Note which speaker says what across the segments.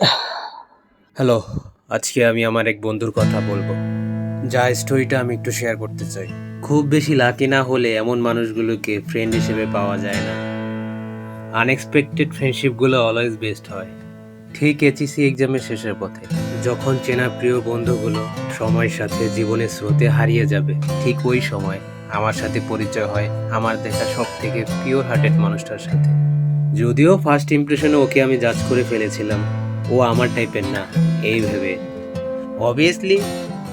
Speaker 1: Hello আজকে আমি আমার এক বন্ধুর কথা বলব। যা স্টোরিটা আমি একটু শেয়ার করতে চাই। খুব বেশি লাকি না হলে এমন মানুষগুলোকে ফ্রেন্ড হিসেবে পাওয়া যায় না। আনএক্সপেক্টেড ফ্রেন্ডশিপগুলো অলওয়েজ বেস্ট হয়। ঠিক এইচএসি এক্সামের শেষের পথে। যখন চেনা প্রিয় বন্ধুগুলো সময়ের সাথে জীবনের স্রোতে হারিয়ে যাবে, ঠিক ওই সময় আমার সাথে পরিচয় হয় আমার দেখা সব থেকে পিওর হার্টেড মানুষটার সাথে। যদিও ফার্স্ট ইমপ্রেশনে ওকে আমি জাজ করে ফেলেছিলাম ও আমার টাইপের না, এই ভেবে। অবভিয়াসলি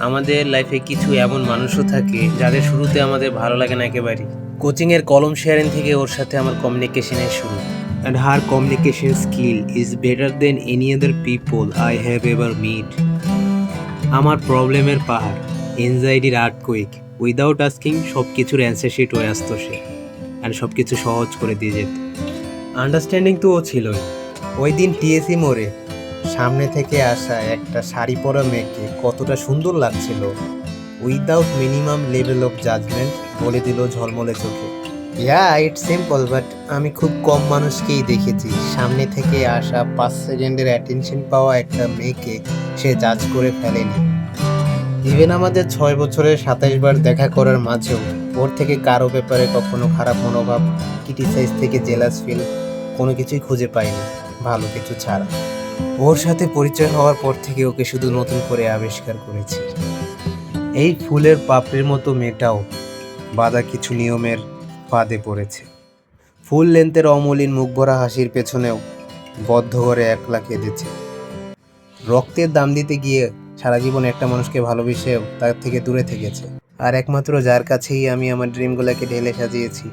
Speaker 1: আমাদের লাইফে কিছু এমন মানুষও থাকে যাদের শুরুতে আমাদের ভালো লাগে না একেবারেই। কোচিংয়ের কলম শেয়ারিং থেকে ওর সাথে আমার কমিউনিকেশনের শুরু। And her communication skill is better than any other people I have ever meet আমার প্রবলেমের পাহাড় এনজাইটির আর্ট কুইক উইদাউট আস্কিং সব কিছুর অ্যান্সার শিট হয়ে আসতো সে। অ্যান্ড সব কিছু সহজ করে দিয়ে যেত। আন্ডারস্ট্যান্ডিং তো ও ছিলই। ওই দিন টিএসি মোড়ে সামনে থেকে আসা একটা শাড়ি পরা মেয়েকে কতটা সুন্দর লাগছিল। Without minimum level of judgement বলে দিল ঝলমলে চোখে। ইয়া ইটস সিম্পল বাট আমি খুব কম মানুষকেই দেখেছি। সামনে থেকে আসা পাঁচ সেকেন্ডের অ্যাটেনশন পাওয়া একটা মেয়েকে সে জাজ করে ফেলেনি। ইভেন আমাদের ছয় বছরের সাতাইশ বার দেখা করার মাঝেও ওর থেকে কারও ব্যাপারে কখনো খারাপ মনোভাব ক্রিটিসাইজ থেকে জেলাস ফিল কোনো কিছুই খুঁজে পাইনি, ভালো কিছু ছাড়া। ওর সাথে পরিচয় হওয়ার পর থেকে ওকে শুধু নতুন করে আবিষ্কার করেছি। এই ফুলের পাপড়ির মতো মেয়েটাও বাধা কিছু নিয়মের ফাঁদে পড়েছে। ফুল লেন্থের অমলিন মুখ ভরা হাসির পেছনেও বদ্ধ করে একলা কেঁদেছে। রক্তের দাম দিতে গিয়ে সারা জীবন একটা মানুষকে ভালোবেসেও তার থেকে দূরে থেকেছে। আর একমাত্র যার কাছেই আমি আমার ড্রিমগুলোকে ঢেলে সাজিয়েছি।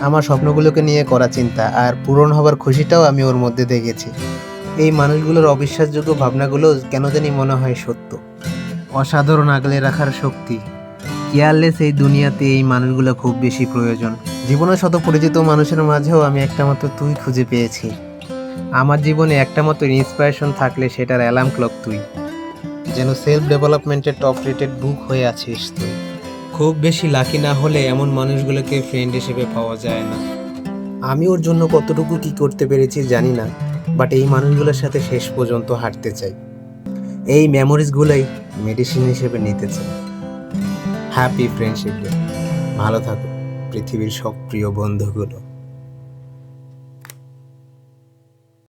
Speaker 1: আমার স্বপ্নগুলোকে নিয়ে করা চিন্তা আর পূরণ হবার খুশিটাও আমি ওর মধ্যে দেখেছি। এই মানুষগুলোর অবিশ্বাসযোগ্য ভাবনাগুলো কেন জানি মনে হয় সত্য। অসাধারণ আগলে রাখার শক্তি। কেয়ারলেস এই দুনিয়াতে এই মানুষগুলো খুব বেশি প্রয়োজন। জীবনের শত পরিচিত মানুষের মাঝেও আমি একটা মাত্র তুই খুঁজে পেয়েছি। আমার জীবনে একটা মাত্র ইন্সপিরেশন থাকলে সেটার অ্যালার্ম ক্লক তুই। যেন সেলফ ডেভেলপমেন্টের টপ রেটেড বুক হয়ে আছিস তুই। খুব বেশি লাকি না হলে এমন মানুষগুলোকে ফ্রেন্ড হিসেবে পাওয়া যায় না। আমি ওর জন্য কতটুকু কি করতে পেরেছি জানি না। বাট এই মানুষগুলোর সাথে শেষ পর্যন্ত হাঁটতে চাই। এই মেমোরিজগুলোই মেডিসিন হিসেবে নিতে চাই। হ্যাপি ফ্রেন্ডশিপ ভালো থাকো পৃথিবীর সব প্রিয় বন্ধুগুলো।